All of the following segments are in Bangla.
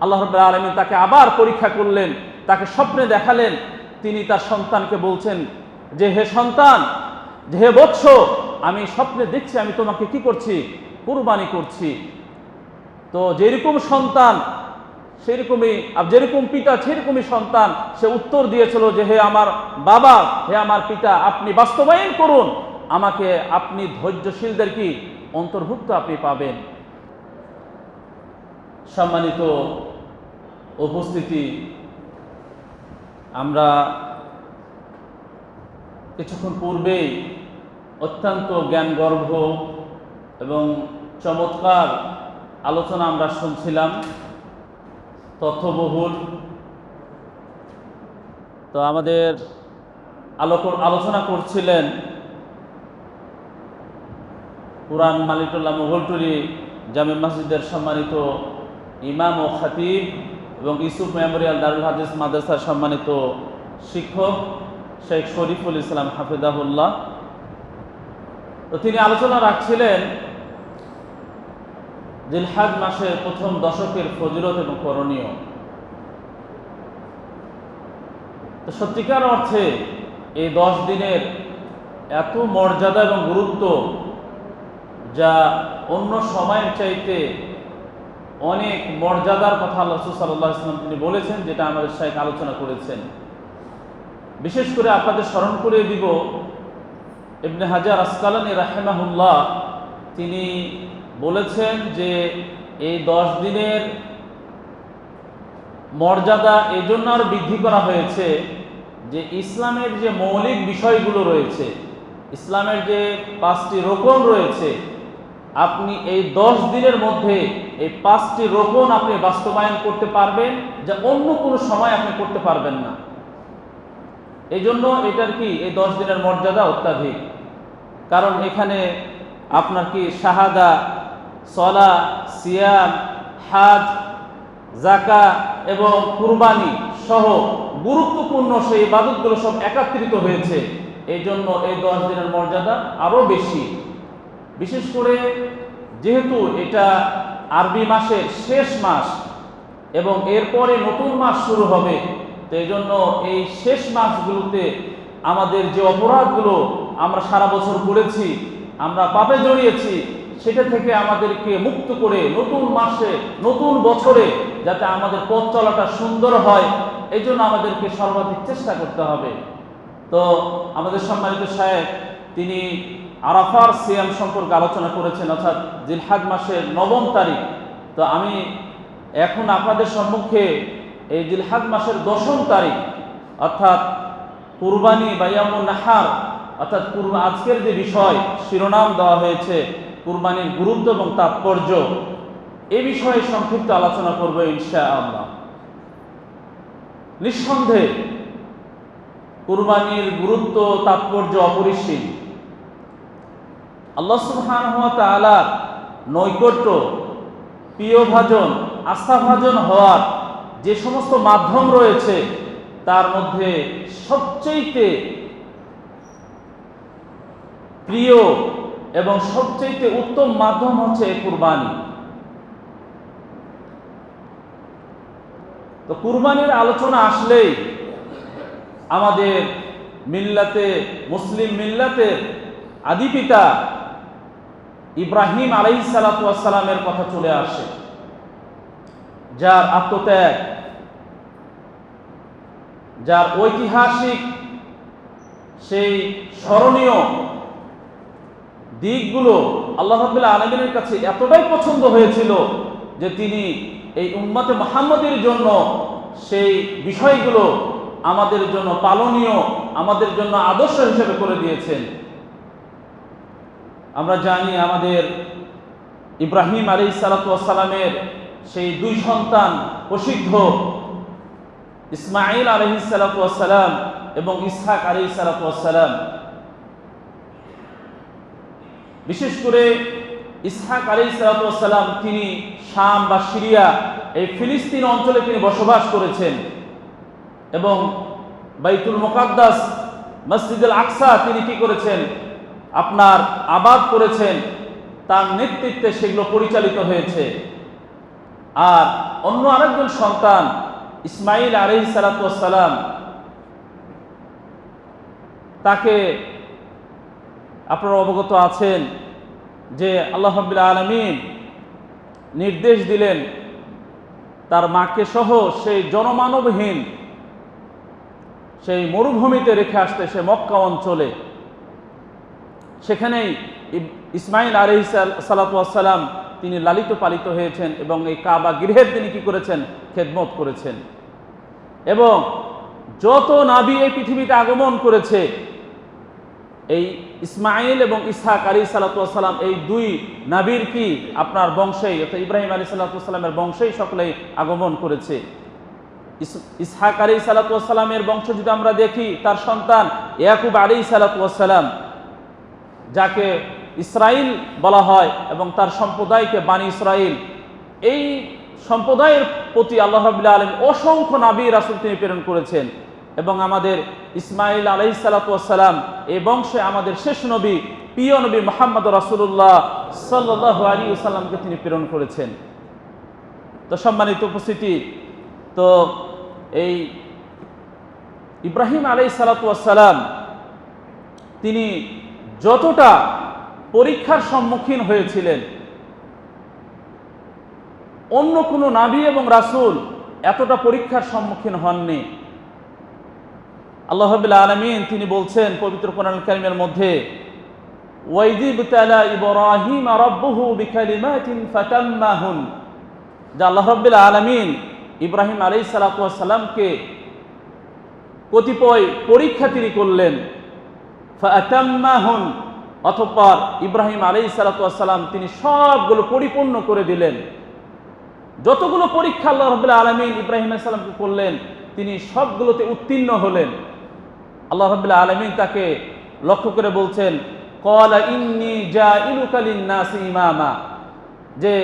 আল্লাহ রব আলমী তাকে আবার পরীক্ষা করলেন, তাকে স্বপ্নে দেখালেন। তিনি তার সন্তানকে বলছেন, যে হে সন্তান, যে হে বৎস, আমি স্বপ্নে দেখছি, আমি তোমাকে কি করছি? কুরবানি করছি। তো যেরকম সন্তান, সেরকমই, আর যেরকম পিতা, সেরকমই সন্তান, সে উত্তর দিয়েছিল যে, হে আমার বাবা, হে আমার পিতা, আপনি বাস্তবায়ন করুন। আমাকে আপনি ধৈর্যশীলদের কি? অন্তর্ভুক্ত আপনি পাবেন। সম্মানিত উপস্থিতি, আমরা কিছুক্ষণ পূর্বেই অত্যন্ত জ্ঞানগর্ভ এবং চমৎকার আলোচনা আমরা শুনছিলাম, তথ্যবহুল। তো আমাদের আলোক, আলোচনা করছিলেন পুরান মালিকুল্লাহ মোগলটুরি জামে মসজিদের সম্মানিত ইমাম ও খাতিব এবং ইসুফ মেমোরিয়াল দারুল হাদিস মাদ্রাসার সম্মানিত শিক্ষক শেখ শরীফুল ইসলাম হাফিদাহুল্লাহ তো তিনি আলোচনা রাখছিলেন জিলহাজ মাসের প্রথম দশকের ফজিলত এবং করণীয়। তো সত্যিকার অর্থে এই দশ দিনের এত মর্যাদা এবং গুরুত্ব যা অন্য সময়ের চাইতে অনেক মর্যাদার কথা আল্লাহ সাল্লাহ ইসলাম তিনি বলেছেন, যেটা আমাদের সাহেব আলোচনা করেছেন। বিশেষ করে আপনাদের স্মরণ করে দিব, ইবনে হাজার আসকালানি রাহেমাহুল্লাহ তিনি বলেছেন যে এই দশ দিনের মর্যাদা এই জন্য আরও বৃদ্ধি করা হয়েছে যে ইসলামের যে মৌলিক বিষয়গুলো রয়েছে, ইসলামের যে পাঁচটি রোকন রয়েছে আপনি এই দশ দিনের মধ্যে এই পাঁচটি রোপণ আপনি বাস্তবায়ন করতে পারবেন যা অন্য কোনো সময় আপনি করতে পারবেন না। এই জন্য এটার কি এই দশ দিনের মর্যাদা অত্যাধিক? কারণ এখানে আপনার কি শাহাদা, সলা, সিয়াম, হাজ জাকা এবং কুরবানি সহ গুরুত্বপূর্ণ সেই ইবাদতগুলো সব একাত্রিত হয়েছে। এই জন্য এই দশ দিনের মর্যাদা আরও বেশি। বিশেষ করে যেহেতু এটা আরবি মাসের শেষ মাস এবং এরপরে নতুন মাস শুরু হবে তো জন্য এই শেষ মাসগুলোতে আমাদের যে অপরাধগুলো আমরা সারা বছর করেছি, আমরা পাপে জড়িয়েছি, সেটা থেকে আমাদেরকে মুক্ত করে নতুন মাসে, নতুন বছরে যাতে আমাদের পথ চলাটা সুন্দর হয় এই জন্য আমাদেরকে সর্বাধিক চেষ্টা করতে হবে। তো আমাদের সম্মানিত সাহেব তিনি আরাফার সিয়াম সম্পর্কে আলোচনা করেছেন, অর্থাৎ জিলহাজ মাসের নবম তারিখ। তো আমি এখন আপনাদের সম্মুখে এই জিলহাজ মাসের দশম তারিখ, অর্থাৎ কুরবানি বা ইয়ামুন নাহার, অর্থাৎ আজকের যে বিষয়, শিরোনাম দেওয়া হয়েছে কুরবানির গুরুত্ব এবং তাৎপর্য, এ বিষয়ে সংক্ষিপ্ত আলোচনা করব ইনশা আল্লাহ নিঃসন্দেহে কুরবানির গুরুত্ব, তাৎপর্য অপরিসীম। আল্লাহ সুবহান নৈকট্য প্রিয়ভাজন আস্থাভাজন হওয়ার যে সমস্ত মাধ্যম রয়েছে, তার মধ্যে সবচেয়ে প্রিয় এবং সবচেয়ে উত্তম মাধ্যম হচ্ছে কুরবানি। তো কুরবানির আলোচনা আসলেই আমাদের মিল্লাতে, মুসলিম মিল্লাতের আদি পিতা ইব্রাহিম আলাই সালাতামের কথা চলে আসে। যার আত্মত্যাগ, যার ঐতিহাসিক সেই স্মরণীয় দিকগুলো আল্লাহ রাবুল্লাহ আলমিনের কাছে এতটাই পছন্দ হয়েছিল যে তিনি এই উম্মাতে মোহাম্মদের জন্য সেই বিষয়গুলো আমাদের জন্য পালনীয়, আমাদের জন্য আদর্শ হিসেবে করে দিয়েছেন। আমরা জানি আমাদের ইব্রাহিম আলী সালাতামের সেই দুই সন্তান প্রসিদ্ধ ইসমাইল আলহি সালাতাম এবং ইসহাক আলী সালাতাম বিশেষ করে ইসহাক আলী সালাতাম তিনি শাম বা সিরিয়া, এই ফিলিস্তিন অঞ্চলে তিনি বসবাস করেছেন এবং বাইতুল মোকাদ্দাস, মসজিদুল আকসা তিনি কি করেছেন? আপনার আবাদ করেছেন, তার নেতৃত্বে সেগুলো পরিচালিত হয়েছে। আর অন্য আরেকজন সন্তান, ইসমাইল আলহ সালাতাম তাকে আপনারা অবগত আছেন যে আল্লাহ আলমিন নির্দেশ দিলেন, তার মাকে সহ সেই জনমানবহীন, সেই মরুভূমিতে রেখে আসতে সে মক্কা অঞ্চলে সেখানেই ইসমাইল আলহ সালাতাম তিনি লালিত পালিত হয়েছেন এবং এই কাবা গৃহের তিনি কি করেছেন? খেদমত করেছেন। এবং যত নাবি এই পৃথিবীতে আগমন করেছে, এই ইসমাইল এবং ইসহাক আলী সালাতাম এই দুই নাবির কি? আপনার বংশেই, অর্থাৎ ইব্রাহিম আলী সাল্লাতামের বংশেই সকলেই আগমন করেছে। ইসহাক আলী সালাতামের বংশ যদি আমরা দেখি, তার সন্তান ইয়াকুব আলী সালাতাম যাকে ইসরাইল বলা হয় এবং তার সম্প্রদায়কে বাণী ইসরাইল, এই সম্প্রদায়ের প্রতি আল্লাহ রাবুল্লাহ আলম অসংখ্য নাবী রাসুল তিনি প্রেরণ করেছেন এবং আমাদের ইসমাইল আলহি সালাতাম এই বংশে আমাদের শেষ নবী, প্রিয় নবী মোহাম্মদ রাসুল্লাহ সাল্লাহ আলী সাল্লামকে তিনি প্রেরণ করেছেন। তো সম্মানিত উপস্থিতি, তো এই ইব্রাহিম আলাই সালাতাম তিনি যতটা পরীক্ষার সম্মুখীন হয়েছিলেন, অন্য কোনো নাবী এবং রাসূল এতটা পরীক্ষার সম্মুখীন হননি। আল্লাহ আলমিন তিনি বলছেন পবিত্র কোরআন কারিমের মধ্যে ইব্রাহিম কতিপয় পরীক্ষা তিনি করলেন। ফাতাম্মাহুন অতঃপর ইব্রাহিম আলাইহিস সালাতু ওয়াস তিনি সবগুলো পরিপূর্ণ করে দিলেন। যতগুলো পরীক্ষা আল্লাহ রাব্বুল আলামিন ইব্রাহিম সালামকে করলেন, তিনি সবগুলোতে উত্তীর্ণ হলেন। আল্লাহ রাব্বুল আলামিন তাকে লক্ষ্য করে বলছেন, ক্বালা ইন্নী জাইলুকা লিন-নাসি ইমামা। যে,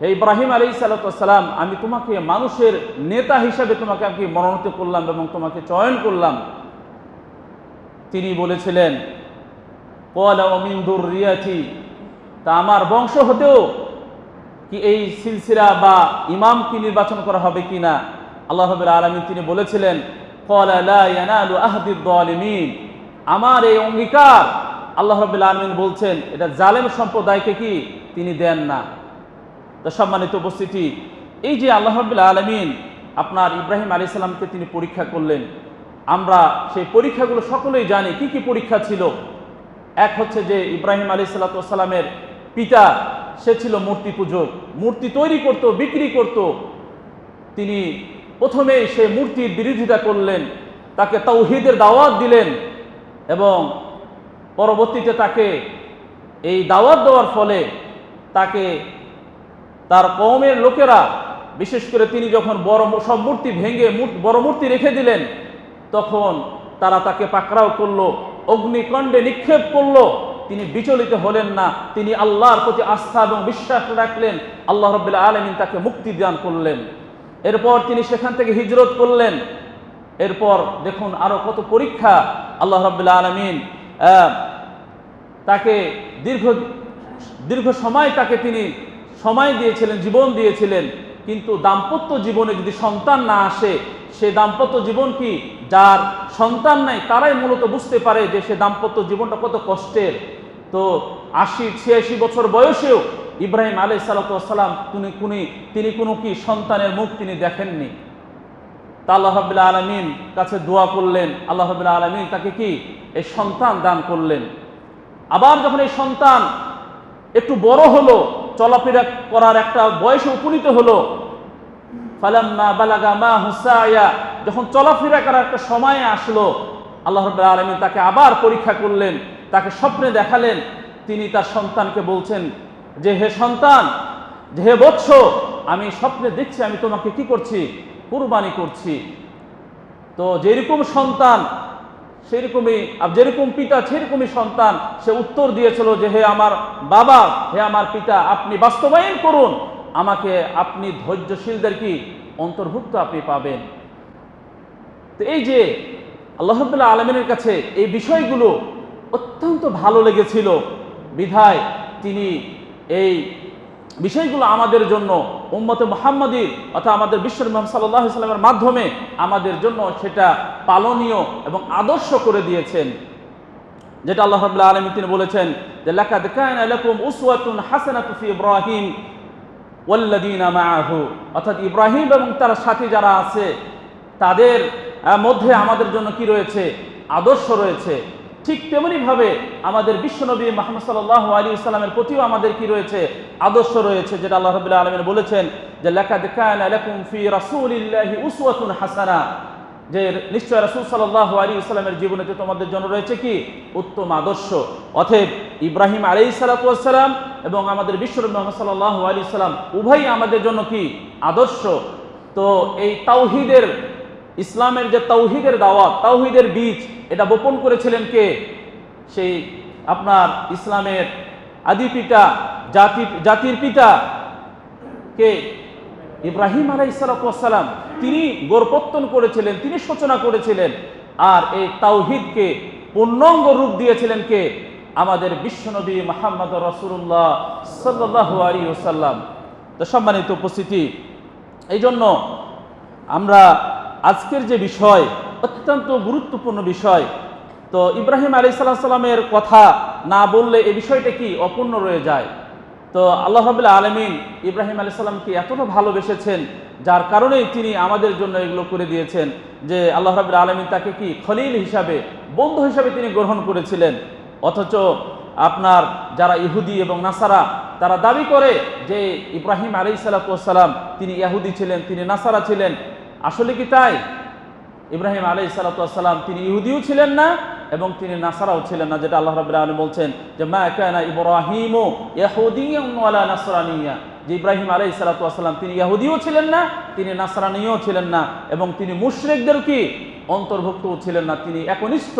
হে ইব্রাহিম আলী সালাম, আমি তোমাকে মানুষের নেতা হিসাবে তোমাকে আমি মনোনীত করলাম এবং তোমাকে চয়ন করলাম। তিনি বলেছিলেন তা আমার বংশ হতেও কি এই সিলসিলা বা ইমাম কি নির্বাচন করা হবে কি না? আল্লাহ রবের আলমী তিনি বলেছিলেন আমার এই অঙ্গীকার, আল্লাহ রবিল আলমিন বলছেন, এটা জালেম সম্প্রদায়কে কি তিনি দেন না? তো সম্মানিত উপস্থিতি, এই যে আল্লাহ রবিল আলমিন আপনার ইব্রাহিম আলী সাল্লামকে তিনি পরীক্ষা করলেন আমরা সেই পরীক্ষাগুলো সকলেই জানি, কি কি পরীক্ষা ছিল? এক হচ্ছে যে ইব্রাহিম আলী সাল্লাতামের পিতা, সে ছিল মূর্তি পূজক মূর্তি তৈরি করত, বিক্রি করত। তিনি প্রথমেই সে মূর্তির বিরোধিতা করলেন, তাকে তৌহিদের দাওয়াত দিলেন এবং পরবর্তীতে তাকে এই দাওয়াত দেওয়ার ফলে তাকে তার কওমের লোকেরা, বিশেষ করে তিনি যখন বড় সব মূর্তি ভেঙে বড় মূর্তি রেখে দিলেন তখন তারা তাকে পাকড়াও করল, অগ্নিকণ্ডে নিক্ষেপ করল। তিনি বিচলিত হলেন না, তিনি আল্লাহর প্রতি আস্থা এবং বিশ্বাস রাখলেন, আল্লাহ রব্বুল্লাহ আলমিন তাকে মুক্তি দান করলেন। এরপর তিনি সেখান থেকে হিজরত করলেন। এরপর দেখুন আরও কত পরীক্ষা আল্লাহ রব্বুল্লাহ আলমিন তাকে দীর্ঘ দীর্ঘ সময় তাকে তিনি সময় দিয়েছিলেন, জীবন দিয়েছিলেন। কিন্তু দাম্পত্য জীবনে যদি সন্তান না আসে সে দাম্পত্য জীবন কি? যার সন্তান নাই, তারাই মূলত বুঝতে পারে যে সে দাম্পত্য জীবনটা কত কষ্টের। তো আশি ছিয়াশি বছর বয়সেও ইব্রাহিম আলাই সালাতাম তিনি কুনি, তিনি কোনো কি সন্তানের মুখ তিনি দেখেননি। তা আল্লাহাবুল্লাহ আলমিন কাছে দোয়া করলেন। আল্লাহ রাবুল্লাহ আলমিন তাকে কি? এই সন্তান দান করলেন। আবার যখন এই সন্তান একটু বড় হলো, চলাফেরা করার একটা বয়সে উপনীত হলো ফালাম্মা বালাগা মা হুসায়া। যখন চলাফেরা করার একটা সময় আসলো, আল্লাহ আলামিন তাকে আবার পরীক্ষা করলেন, তাকে স্বপ্নে দেখালেন। তিনি তার সন্তানকে বলছেন, যে হে সন্তান, যে হে বৎস, আমি স্বপ্নে দেখছি, আমি তোমাকে কি করছি? কুরবানি করছি। তো যেরকম সন্তান, সেরকমই, আর যেরকম পিতা, সেরকমই সন্তান, সে উত্তর দিয়েছিল যে, হে আমার বাবা, হে আমার পিতা, আপনি বাস্তবায়ন করুন। আমাকে আপনি ধৈর্যশীলদের কি অন্তর্ভুক্ত আপনি পাবেন? তো এই যে আল্লাহবুল্লাহ আলমিনের কাছে এই বিষয়গুলো অত্যন্ত ভালো লেগেছিল, বিধায় তিনি এই বিষয়গুলো আমাদের জন্য, উম্মতে মোহাম্মদীর অর্থাৎ আমাদের বিশ্ব মোহাম্মদ সাল্লাহ ইসলামের মাধ্যমে আমাদের জন্য সেটা পালনীয় এবং আদর্শ করে দিয়েছেন। যেটা আল্লাহ আলামিন তিনি বলেছেন যে কানা লাকুম উসওয়াতুন হাসানাতুন ফি ইব্রাহিম ওয়াল্লাযীনা মাআহু। অর্থাৎ ইব্রাহিম এবং তার সাথী যারা আছে, তাদের মধ্যে আমাদের জন্য কি রয়েছে? আদর্শ রয়েছে। ঠিক তেমনিভাবে আমাদের বিশ্বনবী মোহাম্মদ সাল্লাহ আলী ইসলামের প্রতিও আমাদের কি রয়েছে? আদর্শ রয়েছে, যেটা আল্লাহ রাবুল্লাহ আলমিন বলেছেন যে কানা লাকুম ফি হাসানা। যে, নিশ্চয় রাসূল সাল্লাল্লাহু আলাইহি ওয়াসাল্লামের জীবনেতে তোমাদের জন্য রয়েছে কি? উত্তম আদর্শ। অতএব ইব্রাহিম আলী সালাতু ওয়াসসালাম এবং আমাদের বিশ্বনবী মুহাম্মদ সাল্লাল্লাহু আলাইহি সাল্লাম উভয়ই আমাদের জন্য কি? আদর্শ। তো এই তাওহিদের, ইসলামের যে তাওহীদের দাওয়াত, তাওহিদের বীজ, এটা বপন করেছিলেন কে? সেই আপনার ইসলামের আদি পিতা, জাতি, জাতির পিতা কে? ইব্রাহিম আলাই সালাম। তিনি গোরপত্তন করেছিলেন, তিনি সূচনা করেছিলেন। আর এই তাওহিদকে পূর্ণাঙ্গ রূপ দিয়েছিলেন কে? আমাদের বিশ্বনবী মোহাম্মদ রসুল্লাহ সাল্লাহ আলী ওসাল্লাম তো সম্মানিত উপস্থিতি এই জন্য আমরা আজকের যে বিষয়, অত্যন্ত গুরুত্বপূর্ণ বিষয়, তো ইব্রাহিম আলী সাল্লামের কথা না বললে এই বিষয়টা কি অপূর্ণ রয়ে যায়? তো আল্লাহ রাবুল্লাহ আলমিন ইব্রাহিম আলী সাল্লামকে এতটা ভালোবেসেছেন, যার কারণেই তিনি আমাদের জন্য এগুলো করে দিয়েছেন যে আল্লাহ রাবুল্লাহ আলমিন তাকে কি খলিল হিসাবে, বন্ধু হিসাবে তিনি গ্রহণ করেছিলেন। অথচ আপনার যারা ইহুদি এবং নাসারা, তারা দাবি করে যে ইব্রাহিম আলী সাল্লাম তিনি ইয়াহুদি ছিলেন, তিনি নাসারা ছিলেন। আসলে কি তাই? ইব্রাহিম আলাই সালাতাম তিনি ইহুদিও ছিলেন না এবং তিনি নাসারাও ছিলেন না, যেটা আল্লাহ রাবুল্লাহ আলম বলছেন যে, মা কানা ইব্রাহিম ইয়াহুদিয়া নাসরানিয়া যে ইব্রাহিম আলাই সালাতাম তিনি ইয়াহুদিও ছিলেন না, তিনি নাসরানিও ছিলেন না এবং তিনি মুশরিকদের কি অন্তর্ভুক্তও ছিলেন না, তিনি একনিষ্ঠ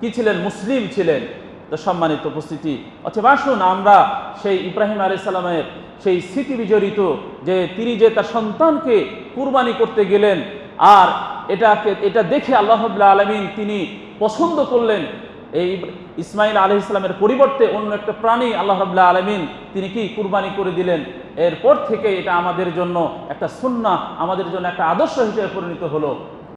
কি ছিলেন? মুসলিম ছিলেন। তো সম্মানিত উপস্থিতি। অথবা আসুন, আমরা সেই ইব্রাহিম আলাই সালামের সেই স্মৃতি বিজড়িত যে তিনি যে তার সন্তানকে কুরবানি করতে গেলেন, আর এটাকে, এটা দেখে আল্লাহ আলমিন তিনি পছন্দ করলেন। এই ইসমাইল আলহ ইসলামের পরিবর্তে অন্য একটা প্রাণী আল্লাহ রাবুল্লাহ আলমিন তিনি কি কুরবানি করে দিলেন? এরপর থেকে এটা আমাদের জন্য একটা সুন্না আমাদের জন্য একটা আদর্শ হিসেবে পরিণত হলো।